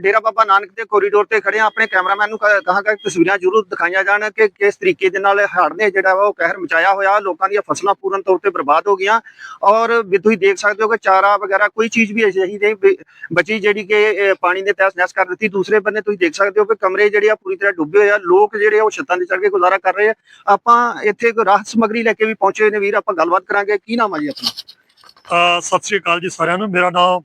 ਡੇਰਾ ਬਾਬਾ ਨਾਨਕ ਦੇ ਕੋਰੀਡੋਰ ਤੇ ਖੜੇ ਆ ਆਪਣੇ ਕੈਮਰਾਮੈਨ ਨੂੰ ਕ- ਕਹਾਂਗਾ ਕਿ ਤਸਵੀਰਾਂ ਜ਼ਰੂਰ ਦਿਖਾਈਆਂ ਜਾਣ ਕਿ ਕਿਸ ਤਰੀਕੇ ਦੇ ਨਾਲ ਹੜ੍ਹ ਨੇ ਜਿਹੜਾ ਵਾ ਉਹ ਕਹਿਰ ਮਚਾਇਆ ਹੋਇਆ ਲੋਕਾਂ ਦੀਆਂ ਫਸਲਾਂ ਪੂਰਨ ਤੌਰ ਤੇ ਬਰਬਾਦ ਹੋ ਗਈਆਂ। ਔਰ ਵੀ ਤੁਸੀਂ ਦੇਖ ਸਕਦੇ ਹੋ ਕਿ ਚਾਰਾ ਵਗੈਰਾ ਕੋਈ ਚੀਜ਼ ਵੀ ਅਜਿਹੀ ਨਹੀਂ ਬ- ਬਚੀ ਜਿਹੜੀ ਕਿ ਅਹ, ਪਾਣੀ ਨੇ ਤਹਿਸ ਨਹਿਸ ਕਰ ਦਿੱਤੀ। ਦੂਸਰੇ ਬੰਨੇ ਤੁਸੀਂ ਦੇਖ ਸਕਦੇ ਹੋ ਕਿ ਕਮਰੇ ਜਿਹੜੇ ਆ ਪੂਰੀ ਤਰ੍ਹਾਂ ਡੁੱਬੇ ਹੋਏ ਆ ਲੋਕ ਜਿਹੜੇ ਆ ਉਹ ਛੱਤਾਂ ਤੇ ਚੜ੍ਹ ਕੇ ਗੁਜ਼ਾਰਾ ਕਰ ਰਹੇ ਆ। ਆਪਾਂ ਇੱਥੇ ਕੋਈ ਰਾਹਤ ਸਮੱਗਰੀ ਲੈ ਕੇ ਵੀ ਪਹੁੰਚੇ ਹੋਏ ਨੇ ਵੀਰ ਆਪਾਂ ਗੱਲਬਾਤ ਕਰਾਂਗੇ। ਕੀ ਨਾਮ ਆ ਜੀ ਆਪਣਾ? ਅਹ ਸਤਿ ਸ੍ਰੀ ਅਕਾਲ ਜੀ ਸਾਰਿਆਂ ਨੂੰ। ਮੇਰਾ ਨਾਮ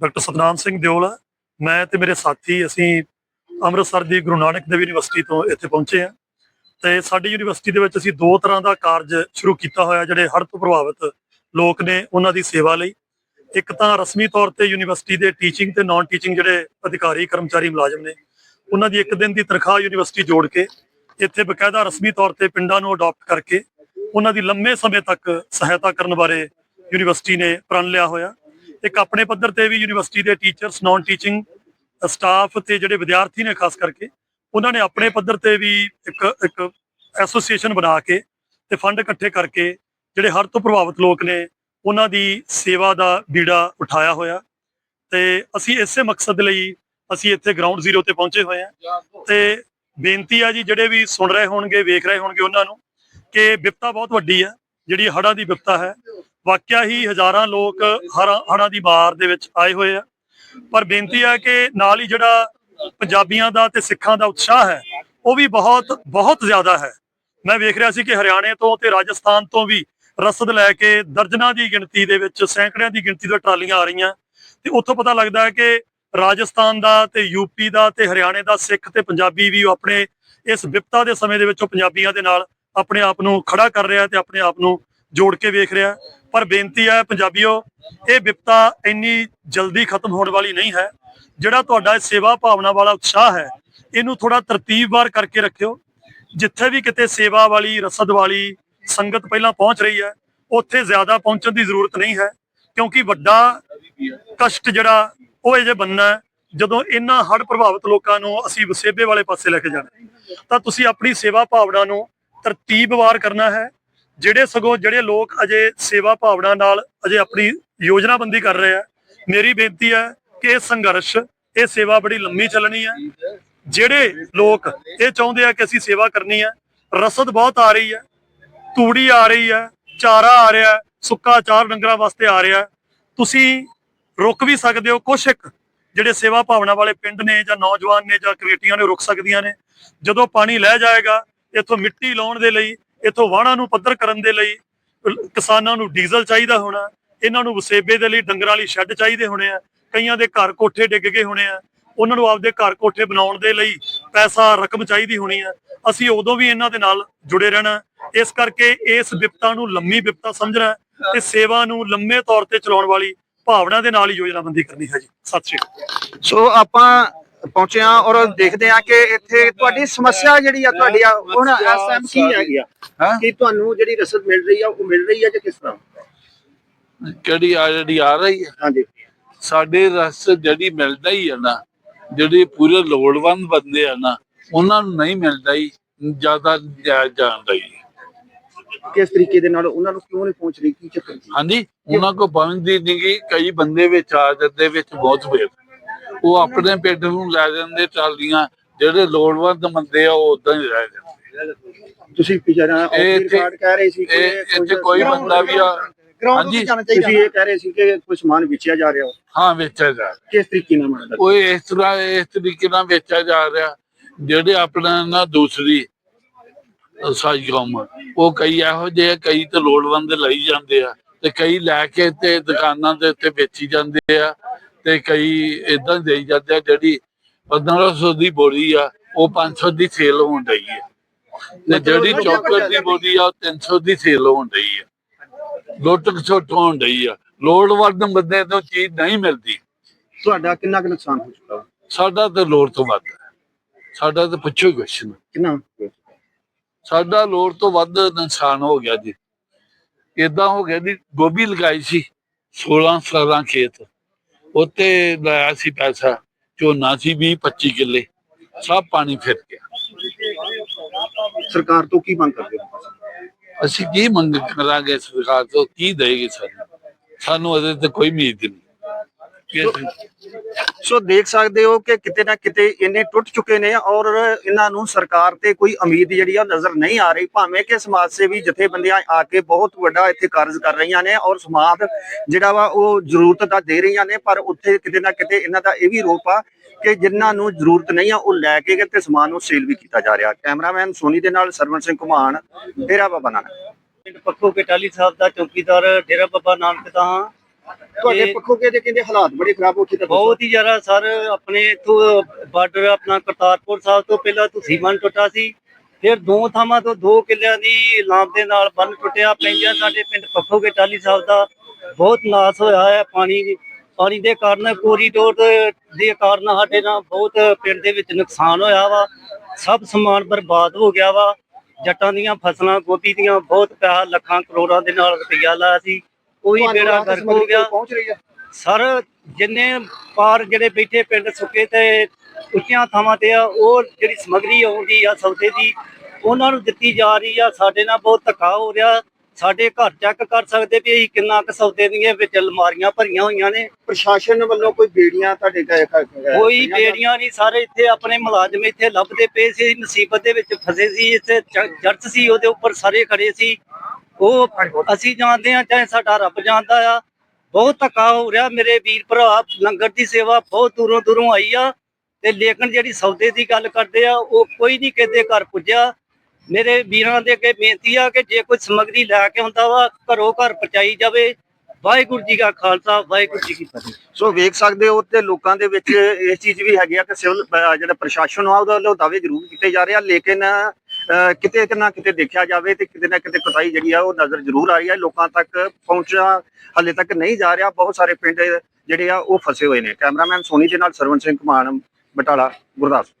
ਡਾਕਟਰ ਸਤਨਾਮ ਸਿੰਘ ਦਿਓਲ ਹੈ। ਮੈਂ ਤੇ ਮੇਰੇ ਸਾਥੀ ਅਸੀਂ ਅੰਮ੍ਰਿਤਸਰ ਦੀ ਗੁਰੂ ਨਾਨਕ ਦੇਵ ਯੂਨੀਵਰਸਿਟੀ ਤੋਂ ਇੱਥੇ ਪਹੁੰਚੇ ਹਾਂ। ਤੇ ਸਾਡੀ ਯੂਨੀਵਰਸਿਟੀ ਦੇ ਵਿੱਚ ਅਸੀਂ ਦੋ ਤਰ੍ਹਾਂ ਦਾ ਕਾਰਜ ਸ਼ੁਰੂ ਕੀਤਾ ਹੋਇਆ, ਜਿਹੜੇ ਹੜ੍ਹ ਤੋਂ ਪ੍ਰਭਾਵਿਤ ਲੋਕ ਨੇ ਉਹਨਾਂ ਦੀ ਸੇਵਾ ਲਈ। ਇੱਕ ਤਾਂ ਰਸਮੀ ਤੌਰ ਤੇ ਯੂਨੀਵਰਸਿਟੀ ਦੇ ਟੀਚਿੰਗ ਤੇ ਨਾਨ ਟੀਚਿੰਗ ਜਿਹੜੇ ਅਧਿਕਾਰੀ, ਕਰਮਚਾਰੀ ਮੁਲਾਜ਼ਮ ਨੇ, ਉਹਨਾਂ ਦੀ ਇੱਕ ਦਿਨ ਦੀ ਤਨਖਾਹ ਯੂਨੀਵਰਸਿਟੀ ਜੋੜ ਕੇ ਇੱਥੇ ਬਕਾਇਦਾ ਰਸਮੀ ਤੌਰ ਤੇ ਪਿੰਡਾਂ ਨੂੰ ਅਡਾਪਟ ਕਰਕੇ ਉਹਨਾਂ ਦੀ ਲੰਮੇ ਸਮੇਂ ਤੱਕ ਸਹਾਇਤਾ ਕਰਨ ਬਾਰੇ ਯੂਨੀਵਰਸਿਟੀ ਨੇ ਪ੍ਰਣ ਲਿਆ ਹੋਇਆ। ਇੱਕ ਆਪਣੇ ਪੱਧਰ ਤੇ ਵੀ ਯੂਨੀਵਰਸਿਟੀ ਦੇ ਟੀਚਰਸ ਨਾਨ ਟੀਚਿੰਗ ਸਟਾਫ ਤੇ ਜਿਹੜੇ ਵਿਦਿਆਰਥੀ ਨੇ ਖਾਸ ਕਰਕੇ, ਉਹਨਾਂ ਨੇ ਆਪਣੇ ਪੱਧਰ ਤੇ ਵੀ ਇੱਕ ਇੱਕ ਐਸੋਸੀਏਸ਼ਨ ਬਣਾ ਕੇ ਤੇ ਫੰਡ ਇਕੱਠੇ ਕਰਕੇ ਜਿਹੜੇ ਹੜ੍ਹ ਤੋਂ ਪ੍ਰਭਾਵਿਤ ਲੋਕ ਨੇ, ਉਹਨਾਂ ਦੀ ਸੇਵਾ ਦਾ ਬੀੜਾ ਉਠਾਇਆ ਹੋਇਆ। ਤੇ ਅਸੀਂ ਇਸੇ ਮਕਸਦ ਲਈ ਅਸੀਂ ਇੱਥੇ ਗਰਾਊਂਡ ਜ਼ੀਰੋ ਤੇ ਪਹੁੰਚੇ ਹੋਏ ਹਾਂ। ਤੇ ਬੇਨਤੀ ਆ ਜੀ, ਜਿਹੜੇ ਵੀ ਸੁਣ ਰਹੇ ਹੋਣਗੇ, ਵੇਖ ਰਹੇ ਹੋਣਗੇ ਉਹਨਾਂ ਨੂੰ ਕਿ ਵਿਪਤਾ ਬਹੁਤ ਵੱਡੀ ਹੈ ਜਿਹੜੀ ਹੜ੍ਹਾਂ ਦੀ ਵਿਪਤਾ ਹੈ। ਵਾਕਿਆ ਹੀ ਹਜ਼ਾਰਾਂ ਲੋਕ ਹੜ੍ਹਾਂ ਹੜ੍ਹਾਂ ਦੀ ਮਾਰ ਦੇ ਵਿੱਚ ਆਏ ਹੋਏ ਆ। ਪਰ ਬੇਨਤੀ ਹੈ ਕਿ ਨਾਲ ਹੀ ਜਿਹੜਾ ਪੰਜਾਬੀਆਂ ਦਾ ਤੇ ਸਿੱਖਾਂ ਦਾ ਉਤਸ਼ਾਹ ਹੈ, ਉਹ ਵੀ ਬਹੁਤ ਬਹੁਤ ਜ਼ਿਆਦਾ ਹੈ। ਮੈਂ ਵੇਖ ਰਿਹਾ ਸੀ ਕਿ ਹਰਿਆਣੇ ਤੋਂ ਤੇ ਰਾਜਸਥਾਨ ਤੋਂ ਵੀ ਰਸਦ ਲੈ ਕੇ ਦਰਜਨਾਂ ਦੀ ਗਿਣਤੀ ਦੇ ਵਿੱਚ, ਸੈਂਕੜਿਆਂ ਦੀ ਗਿਣਤੀ ਦੇ ਟਰਾਲੀਆਂ ਆ ਰਹੀਆਂ। ਤੇ ਉੱਥੋਂ ਪਤਾ ਲੱਗਦਾ ਹੈ ਕਿ ਰਾਜਸਥਾਨ ਦਾ ਤੇ ਯੂਪੀ ਦਾ ਤੇ ਹਰਿਆਣੇ ਦਾ ਸਿੱਖ ਤੇ ਪੰਜਾਬੀ ਵੀ ਉਹ ਆਪਣੇ ਇਸ ਵਿਪਤਾ ਦੇ ਸਮੇਂ ਦੇ ਵਿੱਚ ਉਹ ਪੰਜਾਬੀਆਂ ਦੇ ਨਾਲ ਆਪਣੇ ਆਪ ਨੂੰ ਖੜਾ ਕਰ ਰਿਹਾ ਤੇ ਆਪਣੇ ਆਪ ਨੂੰ ਜੋੜ ਕੇ ਵੇਖ ਰਿਹਾ ਪਰ ਬੇਨਤੀ ਹੈ ਪੰਜਾਬੀਓ, ਇਹ ਵਿਪਤਾ ਇੰਨੀ ਜਲਦੀ ਖਤਮ ਹੋਣ ਵਾਲੀ ਨਹੀਂ ਹੈ। ਜਿਹੜਾ ਤੁਹਾਡਾ ਇਹ ਸੇਵਾ ਭਾਵਨਾ ਵਾਲਾ ਉਤਸ਼ਾਹ ਹੈ, ਇਹਨੂੰ ਥੋੜਾ ਤਰਤੀਬਵਾਰ ਕਰਕੇ ਰੱਖਿਓ। ਜਿੱਥੇ ਵੀ ਕਿਤੇ ਸੇਵਾ ਵਾਲੀ, ਰਸਦ ਵਾਲੀ ਸੰਗਤ ਪਹਿਲਾਂ ਪਹੁੰਚ ਰਹੀ ਹੈ, ਉੱਥੇ ਜ਼ਿਆਦਾ ਪਹੁੰਚਣ ਦੀ ਜ਼ਰੂਰਤ ਨਹੀਂ ਹੈ। ਕਿਉਂਕਿ ਵੱਡਾ ਕਸ਼ਟ ਜਿਹੜਾ, ਉਹ ਇਹ ਜੇ ਬੰਨਾ ਜਦੋਂ ਇਹਨਾਂ ਹੜ੍ਹ ਪ੍ਰਭਾਵਿਤ ਲੋਕਾਂ ਨੂੰ ਅਸੀਂ ਵਸੇਬੇ ਵਾਲੇ ਪਾਸੇ ਲੈ ਕੇ ਜਾਣਾ ਤਾਂ ਤੁਸੀਂ ਆਪਣੀ ਸੇਵਾ ਭਾਵਨਾ ਨੂੰ ਤਰਤੀਬਵਾਰ ਕਰਨਾ ਹੈ। ਜਿਹੜੇ ਸਗੋਂ ਜਿਹੜੇ ਲੋਕ ਅਜੇ ਸੇਵਾ ਭਾਵਨਾ ਨਾਲ ਅਜੇ ਆਪਣੀ ਯੋਜਨਾਬੰਦੀ ਕਰ ਰਹੇ ਆ, ਮੇਰੀ ਬੇਨਤੀ ਹੈ ਕਿ ਇਹ ਸੰਘਰਸ਼, ਇਹ ਸੇਵਾ ਬੜੀ ਲੰਮੀ ਚੱਲਣੀ ਹੈ। ਜਿਹੜੇ ਲੋਕ ਇਹ ਚਾਹੁੰਦੇ ਆ ਕਿ ਅਸੀਂ ਸੇਵਾ ਕਰਨੀ ਹੈ, ਰਸਦ ਬਹੁਤ ਆ ਰਹੀ ਹੈ, ਤੂੜੀ ਆ ਰਹੀ ਹੈ, ਚਾਰਾ ਆ ਰਿਹਾ, ਸੁੱਕਾ ਚਾਰ ਡੰਗਰਾਂ ਵਾਸਤੇ ਆ ਰਿਹਾ। ਤੁਸੀਂ ਰੁਕ ਵੀ ਸਕਦੇ ਹੋ, ਕੁਛ ਇੱਕ ਜਿਹੜੇ ਸੇਵਾ ਭਾਵਨਾ ਵਾਲੇ ਪਿੰਡ ਨੇ ਜਾਂ ਨੌਜਵਾਨ ਨੇ ਜਾਂ ਕਮੇਟੀਆਂ ਨੇ ਰੁਕ ਸਕਦੀਆਂ ਨੇ। ਜਦੋਂ ਪਾਣੀ ਲੈ ਜਾਏਗਾ, ਇੱਥੋਂ ਮਿੱਟੀ ਲਾਉਣ ਦੇ ਲਈ ਇੱਥੋਂ ਵਾਹਣਾਂ ਨੂੰ ਪੱਧਰ ਕਰਨ ਦੇ ਲਈ, ਕਿਸਾਨਾਂ ਨੂੰ ਡੀਜ਼ਲ ਚਾਹੀਦਾ ਹੋਣਾ, ਇਹਨਾਂ ਨੂੰ ਵਸੇਬੇ ਦੇ ਲਈ ਡੰਗਰਾਂ ਲਈ ਸ਼ੈੱਡ ਚਾਹੀਦੇ ਹੋਣੇ ਆ, ਕਈਆਂ ਦੇ ਘਰ ਕੋਠੇ ਡਿੱਗ ਗਏ ਹੋਣੇ ਆ, ਉਹਨਾਂ ਨੂੰ ਆਪਦੇ ਘਰ ਕੋਠੇ ਬਣਾਉਣ ਦੇ ਲਈ ਪੈਸਾ ਰਕਮ ਚਾਹੀਦੀ ਹੋਣੀ ਆ, ਅਸੀਂ ਉਦੋਂ ਵੀ ਇਹਨਾਂ ਦੇ ਨਾਲ ਜੁੜੇ ਰਹਿਣਾ, ਇਸ ਕਰਕੇ ਇਸ ਵਿਪਤਾ ਨੂੰ ਲੰਮੀ ਵਿਪਤਾ ਸਮਝਣਾ ਤੇ ਸੇਵਾ ਨੂੰ ਲੰਮੇ ਤੌਰ ਤੇ ਚਲਾਉਣ ਵਾਲੀ ਭਾਵਨਾ ਦੇ ਨਾਲ ਹੀ ਯੋਜਨਾਬੰਦੀ ਕਰਨੀ ਹੈ ਜੀ। ਸਤਿ ਸ਼੍ਰੀ ਅਕਾਲ। ਸੋ ਆਪਾਂ ਪਹੁੰਚੇ ਆ ਔਰ ਦੇਖਦੇ ਆ ਕਿ ਇੱਥੇ ਤੁਹਾਡੀ ਸਮੱਸਿਆ ਜਿਹੜੀ ਆ ਤੁਹਾਡੀ ਆ ਹੁਣ ਐਸਐਮ ਕੀ ਹੈਗੀ? ਆ? ਹਾਂ? ਕਿ ਤੁਹਾਨੂੰ ਜਿਹੜੀ ਰਸਦ ਮਿਲ ਰਹੀ ਆ ਉਹ ਮਿਲ ਰਹੀ ਆ ਜਾਂ ਕਿਸ ਤਰ੍ਹਾਂ? ਕਿਹੜੀ ਆ ਜਿਹੜੀ ਆ ਰਹੀ ਹੈ ਹਾਂਜੀ। ਸਾਡੇ ਰਸ ਜਿਹੜੀ ਮਿਲਦਾ ਹੀ ਆ ਨਾ ਜਿਹੜੇ ਪੂਰੇ ਲੋੜਵੰਦ ਬੰਦੇ ਆ ਨਾ ਉਹਨਾਂ ਨੂੰ ਨਹੀਂ ਮਿਲਦਾ ਹੀ ਜ਼ਿਆਦਾ ਜਾਂਦਾ ਹੀ ਕਿਸ ਤਰੀਕੇ ਦੇ ਨਾਲ ਉਹਨਾਂ ਨੂੰ ਕਿਉਂ ਨਹੀਂ ਪਹੁੰਚ ਰਹੀ? ਕੀ ਚੱਕਰ ਜੀ ਹਾਂਜੀ ਉਹਨਾਂ ਕੋ ਪਹੁੰਚਦੀ ਨਹੀਂ ਗੀ ਕਈ ਬੰਦੇ ਵਿੱਚ ਆ ਜਾਂਦੇ ਵਿੱਚ ਬਹੁਤ ਵੇਰ ਉਹ ਆਪਣੇ ਪਿੰਡ ਨੂੰ ਲੈ ਜਾਂਦੇ ਟਰਾਲੀਆਂ ਜਿਹੜੇ ਲੋੜਵੰਦ ਬੰਦੇ ਆ ਉਹ ਉਦਾਂ ਹੀ ਰਹਿ ਜਾਂਦੇ। ਤੁਸੀਂ ਪਿਛੜਾ ਇਹ ਕਾਰਡ ਕਹਿ ਰਹੇ ਸੀ ਇੱਥੇ ਕੋਈ ਬੰਦਾ ਵੀ ਆ। ਹਾਂਜੀ। ਤੁਸੀਂ ਇਹ ਕਹਿ ਰਹੇ ਸੀ ਕਿ ਕੋਈ ਸਮਾਨ ਵੇਚਿਆ ਜਾ ਰਿਹਾ। ਹਾਂ ਵੇਚਿਆ ਜਾ ਕਿਸ ਤਰੀਕੇ ਨਾਲ ਮਤਲਬ ਉਹ ਇਸ ਤਰ੍ਹਾਂ ਇਸ ਤਰੀਕੇ ਨਾਲ ਵੇਚਿਆ ਜਾ ਰਿਹਾ। ਜਿਹੜੇ ਆਪਣਾ ਨਾ ਦੂਸਰੀ ਸਾਈ ਕੌਮ ਉਹ ਕਈ ਇਹੋ ਜਿਹੇ ਕਈ ਤੇ ਲੋੜਵੰਦ ਲਈ ਜਾਂਦੇ ਆ ਤੇ ਕਈ ਲੈ ਕੇ ਤੇ ਦੁਕਾਨਾਂ ਦੇ ਉੱਤੇ ਵੇਚੀ ਜਾਂਦੇ ਆ। ਤੇ ਕਈ ਇਦਾਂ ਦੇਈ ਜਾਂਦੇ ਆ ਜਿਹੜੀ 1500 ਦੀ ਬੋਰੀ ਆ ਉਹ 500 ਦੀ ਸੇਲ ਹੋਣ ਡਈ ਹੈ ਤੇ ਜਿਹੜੀ ਚੌਕਰ ਦੀ ਬੋਰੀ ਆ ਉਹ 300 ਦੀ ਸੇਲ ਹੋਣ ਡਈ ਆ। ਲੁੱਟ ਖਸੁੱਟ ਹੋਣ ਡਈ ਆ। ਲੋੜਵੰਦ ਬੰਦੇ ਨੂੰ ਚੀਜ਼ ਨਹੀਂ ਮਿਲਦੀ। ਤੁਹਾਡਾ ਕਿੰਨਾ ਕੁ ਨੁਕਸਾਨ ਹੋ ਚੁੱਕਾ? ਸਾਡਾ ਤਾਂ ਲੋੜ ਤੋਂ ਵੱਧ ਹੈ ਸਾਡਾ ਤਾਂ ਪੁੱਛੋ ਕੁਐਸਚਨ ਕਿੰਨਾ? ਸਾਡਾ ਲੋੜ ਤੋਂ ਵੱਧ ਨੁਕਸਾਨ ਹੋ ਗਿਆ ਜੀ। ਇਦਾਂ ਹੋ ਗਿਆ ਜੀ ਗੋਭੀ ਲਗਾਈ ਸੀ 16 17 ਖੇਤ। ਉੱਤੇ ਲਾਇਆ ਸੀ ਪੈਸਾ ਝੋਨਾ ਸੀ 20 25 ਕਿੱਲੇ ਸਭ ਪਾਣੀ ਫਿਰ ਗਿਆ। ਸਰਕਾਰ ਤੋਂ ਕੀ ਮੰਗ ਕਰਦੇ ਹੋ ਅਸੀਂ ਕੀ ਮੰਗ ਕਰਾਂਗੇ ਸਰਕਾਰ ਤੋਂ ਕੀ ਦੇਗੀ ਸਾਨੂੰ? ਸਾਨੂੰ ਉਹਦੇ ਤੇ ਕੋਈ ਉਮੀਦ ਨਹੀਂ। ਸੋ ਦੇਖ ਸਕਦੇ ਹੋ ਕਿ ਕਿਤੇ ਨਾ ਕਿਤੇ ਇੰਨੇ ਟੁੱਟ ਚੁੱਕੇ ਨੇ ਔਰ ਇਹਨਾਂ ਨੂੰ ਸਰਕਾਰ ਤੇ ਕੋਈ ਉਮੀਦ ਜਿਹੜੀ ਆ ਨਜ਼ਰ ਨਹੀਂ ਆ ਰਹੀ, ਭਾਵੇਂ ਕਿ ਸਮਾਜ ਸੇਵੀ ਜਥੇਬੰਦੀਆਂ ਆ ਕੇ ਬਹੁਤ ਵੱਡਾ ਇੱਥੇ ਕਾਰਜ ਕਰ ਰਹੀਆਂ ਨੇ ਔਰ ਸਮਾਜ ਜਿਹੜਾ ਵਾ ਉਹ ਜ਼ਰੂਰਤ ਦਾ ਦੇ ਰਹੀਆਂ ਨੇ, ਪਰ ਉੱਥੇ ਕਿਤੇ ਨਾ ਕਿਤੇ ਇਹਨਾਂ ਦਾ ਇਹ ਵੀ ਰੂਪ ਆ ਕਿ ਜਿਨ੍ਹਾਂ ਨੂੰ ਜ਼ਰੂਰਤ ਨਹੀਂ ਆ ਉਹ ਲੈ ਕੇ ਗਏ ਤੇ ਸਮਾਨ ਨੂੰ ਸੇਲ ਵੀ ਕੀਤਾ ਜਾ ਰਿਹਾ। ਕੈਮਰਾਮੈਨ ਸੋਨੀ ਦੇ ਨਾਲ ਸਰਵਨ ਸਿੰਘ ਘੁਮਾਣ ਡੇਰਾ ਬਾਬਾ ਨਾਨਕ। ਪਿੰਡ ਪੱਖੋ ਕਟਾਲੀ ਸਾਹਿਬ ਦਾ ਚੌਕੀਦਾਰ, ਡੇਰਾ ਬਾਬਾ ਨਾਨਕ ਦਾ ਹਾਂ। ਤੁਹਾਡੇ ਪੱਖੋਂ ਕੇ ਦੇ ਕਹਿੰਦੇ ਹਾਲਾਤ ਬੜੇ ਖਰਾਬ ਹੋ ਚੁੱਕੇ ਬਹੁਤ ਹੀ ਜ਼ਿਆਦਾ ਸਰ ਆਪਣੇ ਇਥੋਂ ਬਾਰਡਰ ਆਪਣਾ ਕਰਤਾਰਪੁਰ ਸਾਹਿਬ ਤੋਂ ਪਹਿਲਾਂ ਤੁਸੀਂ ਬੰਨ ਟੁੱਟਾ ਸੀ। ਫਿਰ ਦੋ ਥਾਵਾਂ ਤੋਂ ਦੋ ਕਿੱਲਿਆਂ ਦੀ ਲਾਮ ਦੇ ਨਾਲ ਬੰਨ ਟੁੱਟਿਆ। ਪੈਂਦਿਆਂ ਸਾਡੇ ਪਿੰਡ ਪੱਖੋ ਕਟਾਲੀ ਸਾਹਿਬ ਦਾ ਬਹੁਤ ਨਾਸ ਹੋਇਆ ਹੈ ਪਾਣੀ ਪਾਣੀ ਦੇ ਕਾਰਨ ਕੋਰੀਡੋਰ ਦੇ- ਦੇ ਕਾਰਨ ਸਾਡੇ ਨਾਲ ਬਹੁਤ ਪਿੰਡ ਦੇ ਵਿੱਚ ਨੁਕਸਾਨ ਹੋਇਆ ਵਾ। ਸਭ ਸਮਾਨ ਬਰਬਾਦ ਹੋ ਗਿਆ ਵਾ। ਜੱਟਾਂ ਦੀਆਂ ਫਸਲਾਂ ਗੋਭੀ ਦੀਆਂ ਬਹੁਤ ਪੈਸਾ ਲੱਖਾਂ ਕਰੋੜਾਂ ਦੇ ਨਾਲ ਰੁਪਈਆ ਲਾਇਆ ਸੀ। ਉਹ ਵੀ ਬੇੜਾ ਗਰਕ ਹੋ ਗਿਆ। ਪਹੁੰਚ ਰਹੀ ਹੈ? ਸਰ ਜਿੰਨੇ ਪਾਰ ਜਿਹੜੇ ਬੈਠੇ ਪਿੰਡ ਸੁੱਕੇ ਤੇ ਉੱਚੀਆਂ ਥਾਵਾਂ ਤੇ ਆ ਉਹ ਜਿਹੜੀ ਸਮਗਰੀ ਆਉਂਦੀ ਆ ਸੌਦੇ ਦੀ ਉਹਨਾਂ ਨੂੰ ਦਿੱਤੀ ਜਾ ਰਹੀ ਆ। ਸਾਡੇ ਨਾਲ ਬਹੁਤ ਧੱਕਾ ਹੋ ਰਿਹਾ। ਸਾਡੇ ਘਰ ਚੈੱਕ ਕਰ ਸਕਦੇ ਵੀ ਅਸੀਂ ਕਿੰਨਾ ਕੁ ਸੌਦੇ ਦੀਆਂ ਵਿੱਚ ਅਲਮਾਰੀਆਂ ਭਰੀਆਂ ਹੋਈਆਂ ਨੇ। ਪ੍ਰਸ਼ਾਸਨ ਵੱਲੋਂ ਕੋਈ ਬੇੜੀਆਂ ਤੁਹਾਡੇ ਘਰ- ਕੋਈ ਬੇੜੀਆਂ ਨਹੀਂ ਸਾਰੇ ਇੱਥੇ ਆਪਣੇ ਮੁਲਾਜ਼ਮ ਇੱਥੇ ਲੱਭਦੇ ਪਏ ਸੀ। ਮੁਸੀਬਤ ਦੇ ਵਿੱਚ ਫਸੇ ਸੀ। ਇੱਥੇ ਚਰਚ ਸੀ ਉਹਦੇ ਉੱਪਰ ਸਾਰੇ ਖੜੇ ਸੀ। ਉਹ ਅਸੀਂ ਜਾਣਦੇ ਆ ਚਾਹੇ ਸਾਡਾ ਰੱਬ ਜਾਣਦਾ ਆ। ਬਹੁਤ ਧੱਕਾ ਹੋ ਰਿਹਾ। ਮੇਰੇ ਵੀਰ ਭਰਾ ਲੰਗਰ ਦੀ ਸੇਵਾ ਬਹੁਤ ਦੂਰੋਂ ਦੂਰੋਂ ਆਈ ਆ ਤੇ ਲੇਕਿਨ ਜਿਹੜੀ ਸੌਦੇ ਦੀ ਗੱਲ ਕਰਦੇ ਆ, ਉਹ ਕੋਈ ਨਹੀਂ ਕਿਤੇ ਘਰ ਪੁੱਜਿਆ। ਮੇਰੇ ਵੀਰਾਂ ਦੇ ਅੱਗੇ ਬੇਨਤੀ ਆ ਕਿ ਜੇ ਕੋਈ ਸਮਗਰੀ ਲੈ ਕੇ ਆਉਂਦਾ ਵਾ, ਘਰੋਂ ਘਰ ਪਹੁੰਚਾਈ ਜਾਵੇ। ਵਾਹਿਗੁਰੂ ਜੀ ਕਾ ਖਾਲਸਾ, ਵਾਹਿਗੁਰੂ ਜੀ ਕੀ ਫਤਿਹ। ਸੋ ਵੇਖ ਸਕਦੇ ਹੋ ਤੇ ਲੋਕਾਂ ਦੇ ਵਿੱਚ ਇਹ ਚੀਜ਼ ਵੀ ਹੈਗੀ ਆ ਕਿ ਸਿਵਲ ਜਿਹੜਾ ਪ੍ਰਸ਼ਾਸਨ ਆ, ਉਹਦੇ ਵੱਲੋਂ ਦਾਅਵੇ ਜ਼ਰੂਰ ਕੀਤੇ ਜਾ ਰਹੇ ਆ। ਲੇਕਿਨ ਕਿਤੇ ਨਾ ਕਿਤੇ ਦੇਖਿਆ ਜਾਵੇ ਤੇ ਕਿਤੇ ਨਾ ਕਿਤੇ ਕਟਾਈ ਜਿਹੜੀ ਆ ਉਹ ਨਜ਼ਰ ਜ਼ਰੂਰ ਆ ਰਹੀ ਹੈ। ਲੋਕਾਂ ਤੱਕ ਪਹੁੰਚਣਾ ਹਲੇ ਤੱਕ ਨਹੀਂ ਜਾ ਰਿਹਾ। ਬਹੁਤ ਸਾਰੇ ਪਿੰਡ ਜਿਹੜੇ ਆ ਉਹ ਫਸੇ ਹੋਏ ਨੇ। ਕੈਮਰਾਮੈਨ ਸੋਨੀ ਦੇ ਨਾਲ ਸਰਵਨ ਸਿੰਘ ਕੁਮਾਨ ਬਟਾਲਾ, ਗੁਰਦਾਸਪੁਰ।